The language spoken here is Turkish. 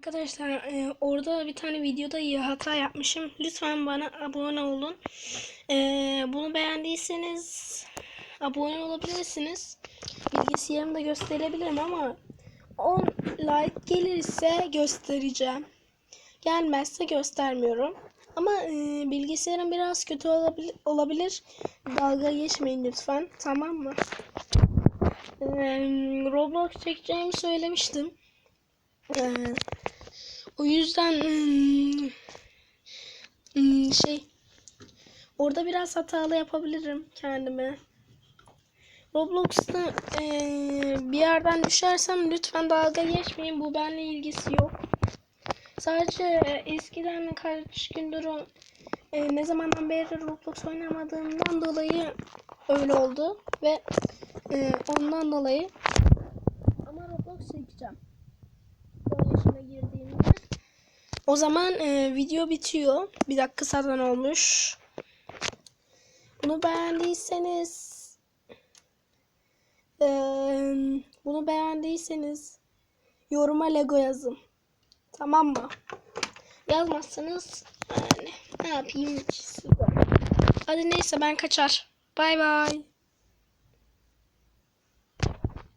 Arkadaşlar e, orada bir tane videoda iyi hata yapmışım. Lütfen bana abone olun. E, bunu beğendiyseniz abone olabilirsiniz. Bilgisayarımda gösterebilirim ama 10 like gelirse göstereceğim. Gelmezse göstermiyorum. Ama e, bilgisayarım biraz kötü olabilir, olabilir. Dalga geçmeyin lütfen. Tamam mı? E, Roblox çekeceğimi söylemiştim. Ee, o yüzden hmm, hmm, şey orada biraz hatalı yapabilirim kendime. Roblox'ta ee, bir yerden düşersem lütfen dalga geçmeyin. Bu benimle ilgisi yok. Sadece e, eskiden kaç gündür o, e, ne zamandan beri Roblox oynamadığımdan dolayı öyle oldu ve e, ondan dolayı ama Roblox çekeceğim. O zaman e, video bitiyor. Bir dakika zaten olmuş. Bunu beğendiyseniz e, bunu beğendiyseniz yoruma Lego yazın. Tamam mı? Yazmazsanız yani ne yapayım size. Hadi neyse ben kaçar. Bay bay.